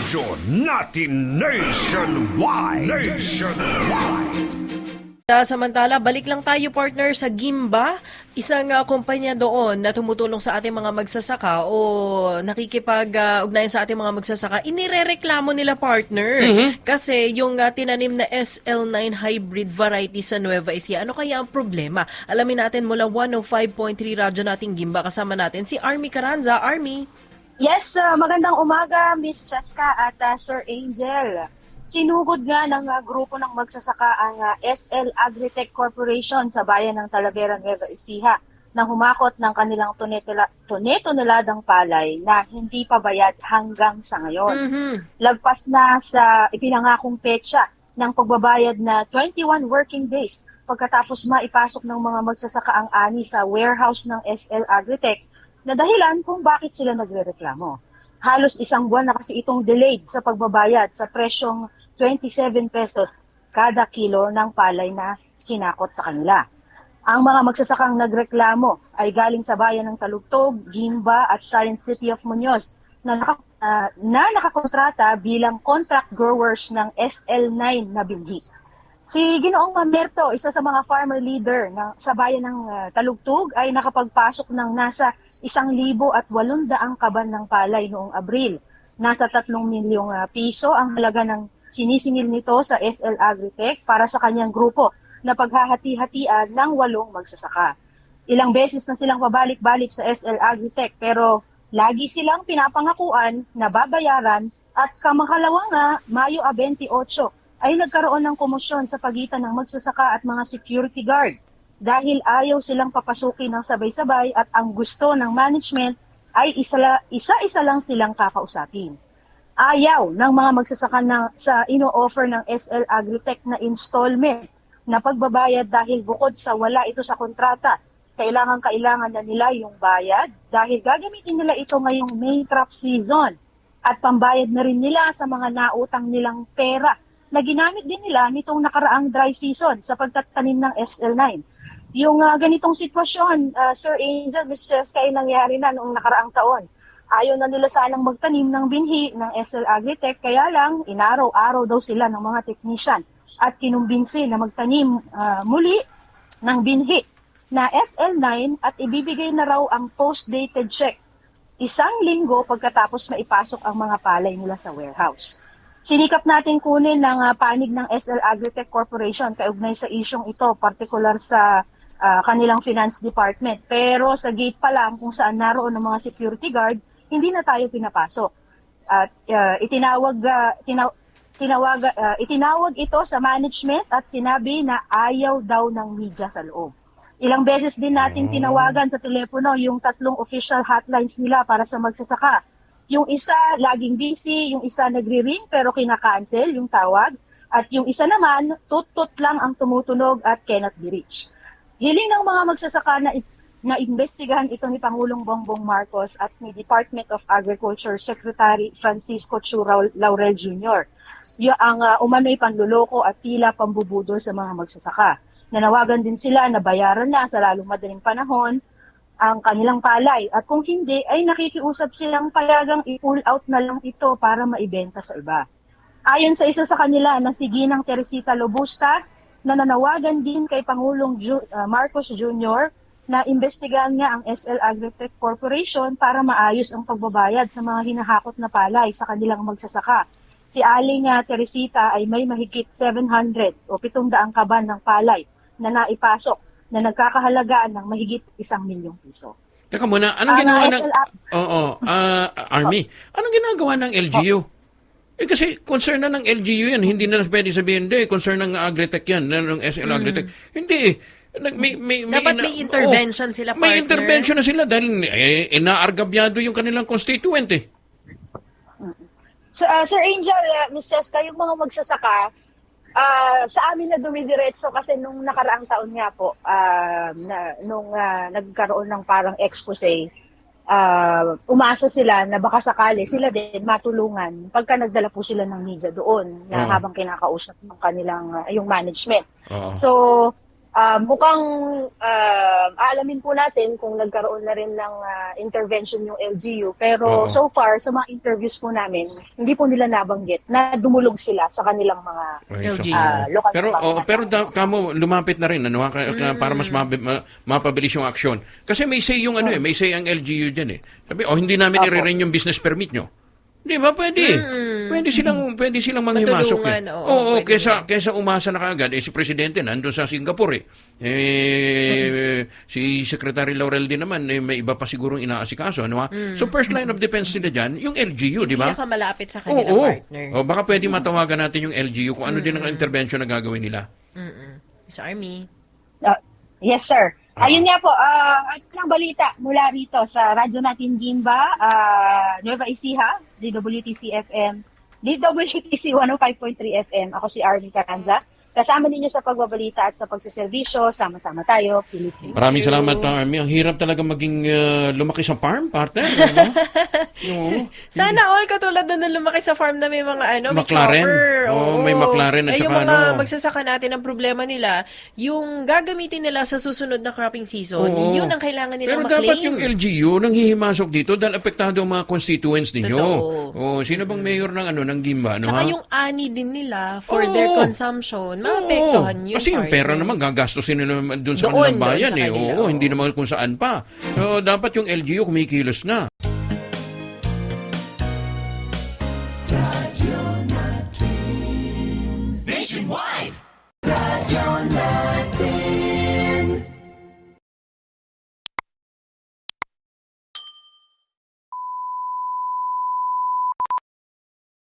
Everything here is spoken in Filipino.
Radyo natin nationwide. Nationwide. Samantala, balik lang tayo partner sa Gimba, isang ah, kumpanya doon na tumutulong sa ating mga magsasaka o nakikipag-ugnayan sa ating mga magsasaka. Inirereklamo nila partner kasi yung ah, tinanim na SL9 hybrid variety sa Nueva Ecija. Ano kaya ang problema? Alamin natin mula 105.3 radyo nating Gimba. Kasama natin si Army Caranza. Army. Yes, uh, magandang umaga, Miss Cheska at uh, Sir Angel. Sinugod nga ng uh, grupo ng magsasaka ang uh, SL Agritech Corporation sa bayan ng Talavera, Nueva Ecija na humakot ng kanilang tunetela, tunetoneladang palay na hindi pa bayad hanggang sa ngayon. Mhm. Lagpas na sa ipinangakong petsa ng pagbabayad na 21 working days pagkatapos maipasok ng mga magsasaka ang ani sa warehouse ng SL Agritech na dahilan kung bakit sila nagrereklamo. Halos isang buwan na kasi itong delayed sa pagbabayad sa presyong 27 pesos kada kilo ng palay na kinakot sa kanila. Ang mga magsasakang nagreklamo ay galing sa bayan ng Talugtog, Gimba at Science City of Muñoz na, naka, ah, na nakakontrata bilang contract growers ng SL9 na binhi. Si Ginoong Mamerto, isa sa mga farmer leader ng, sa bayan ng ah, Talugtog, ay nakapagpasok ng nasa isang libo at walundaang kaban ng palay noong Abril. Nasa tatlong milyong ah, piso ang halaga ng sinisingil nito sa SL Agritech para sa kanyang grupo na paghahati-hatian ng walong magsasaka. Ilang beses na silang pabalik-balik sa SL Agritech pero lagi silang pinapangakuan na babayaran at kamakalawa nga, Mayo 28 ay nagkaroon ng komosyon sa pagitan ng magsasaka at mga security guard dahil ayaw silang papasukin ng sabay-sabay at ang gusto ng management ay isa- isa-isa lang silang kakausapin. Ayaw ng mga magsasaka na, sa ino-offer ng SL Agritech na installment na pagbabayad dahil bukod sa wala ito sa kontrata, kailangan-kailangan na nila yung bayad dahil gagamitin nila ito ngayong May crop season at pambayad na rin nila sa mga nautang nilang pera na ginamit din nila nitong nakaraang dry season sa pagtatanim ng SL9. Yung ah, ganitong sitwasyon, ah, Sir Angel. Cheska, ay nangyari na noong nakaraang taon. Ayaw na nila sanang magtanim ng binhi ng SL Agritech, kaya lang inaraw-araw daw sila ng mga technician at kinumbinsi na magtanim ah, muli ng binhi na SL9 at ibibigay na raw ang post-dated check isang linggo pagkatapos maipasok ang mga palay nila sa warehouse. Sinikap natin kunin ng ah, panig ng SL Agritech Corporation kaugnay sa isyong ito, particular sa ah, kanilang finance department. Pero sa gate pa lang kung saan naroon ng mga security guard, hindi na tayo pinapasok. At ah, itinawag ah, tina- tinawag ah, itinawag ito sa management at sinabi na ayaw daw ng media sa loob. Ilang beses din natin tinawagan sa telepono yung tatlong official hotlines nila para sa magsasaka. Yung isa laging busy, yung isa nagri-ring pero kinaka-cancel yung tawag, at yung isa naman tut-tut lang ang tumutunog at cannot be reached. Hiling ng mga magsasaka na na investigahan ito ni Pangulong Bongbong Marcos at ni Department of Agriculture Secretary Francisco Chu Raul- Laurel Jr. Yung ang uh, umano'y panluloko at tila pambubudol sa mga magsasaka. Nanawagan din sila na bayaran na sa lalong madaling panahon ang kanilang palay at kung hindi ay nakikiusap silang payagang i-pull out na lang ito para maibenta sa iba. Ayon sa isa sa kanila na si Ginang Teresita Lobusta, na nanawagan din kay Pangulong Ju- uh, Marcos Jr. na imbestigahan nga ang SL Agritech Corporation para maayos ang pagbabayad sa mga hinahakot na palay sa kanilang magsasaka. Si Aling uh, Teresita ay may mahigit 700 o 700 kaban ng palay na naipasok na nagkakahalagaan ng mahigit isang milyong piso. Teka muna, anong Ah, ginawa na ng... Oo, ah, Army. Anong ginagawa ng LGU? Eh kasi concern na ng LGU yan, hindi na pwede sabihin, hindi, concern ng Agritech yan, ng SL Agritech. Hindi eh. Nag- May, may, may, Dapat ina- may intervention Oo, sila, May partner. intervention na sila dahil eh, inaargabyado yung kanilang constituent eh. So, uh, Sir Angel, uh, Ms. Cheska, yung mga magsasaka, ah, sa amin na dumidiretso kasi nung nakaraang taon nga po, ah, na, nung ah, nagkaroon ng parang expose, ah, umasa sila na baka sakali sila din matulungan pagka nagdala po sila ng media doon na Oo. habang kinakausap ng kanilang ah, yung management. Oo. So, Ah, mukhang ah, aalamin po natin kung nagkaroon na rin ng ah, intervention yung LGU. Pero Oo. so far, sa mga interviews po namin, hindi po nila nabanggit na dumulog sila sa kanilang mga Ay, LGU. ah, lokal pero oh, pero da, kamo lumapit na rin ano ha, ka- ka- para Mm. mas mabi- ma- mapabilis yung aksyon. Kasi may say yung ano eh, may say ang LGU diyan eh. Sabi, oh hindi namin i-renew yung business permit nyo. Di ba pwede? Pwede silang pwede silang manghimasok eh. Mm. Matulungan, oo, Oo, pwede kesa kesa umasa na kaagad eh si presidente nandoon sa Singapore eh. Eh si Secretary Laurel din naman eh, may iba pa sigurong inaasikaso ano ha? So first line of defense nila diyan yung LGU, di ba? Pinakamalapit sa Oo, kanilang oo. partner. O, baka pwede matawagan natin yung LGU kung ano din ang intervention na gagawin nila. Mm-mm. Sa Army. Ah, yes, sir. Ah. Ayun nga po, ah at ng balita mula rito sa radyo natin Gimba, ah Nueva Ecija, DWTC FM, DWTC 105.3 FM. Ako si Arvin Caranza. Kasama ninyo sa pagbabalita at sa pagsiservisyo. Sama-sama tayo, Philippines. Maraming salamat, Army. Ang hirap talaga maging uh, lumaki sa farm, partner. Ano? Oo. Sana all katulad na nung lumaki sa farm na may mga ano, may McLaren. chopper. Oo, may McLaren at Eh, yung saka mga ano. magsasaka natin, ang problema nila, yung gagamitin nila sa susunod na cropping season, Oo. yun ang kailangan nila Pero maklaim. dapat yung LGU nang hihimasok dito dahil apektado ang mga constituents ninyo. Totoo. Oh, sino bang mayor ng ano ng Gimba, no? Tsaka ha? yung ani din nila for Oo. their consumption, maapektuhan Oo. yun. Kasi yung pera partner. naman gagastusin nila doon sa Doon, kanilang bayan doon sa eh. kanila, Oo, oo. hindi naman kung saan pa. So, dapat yung LGU kumikilos na. nationwide.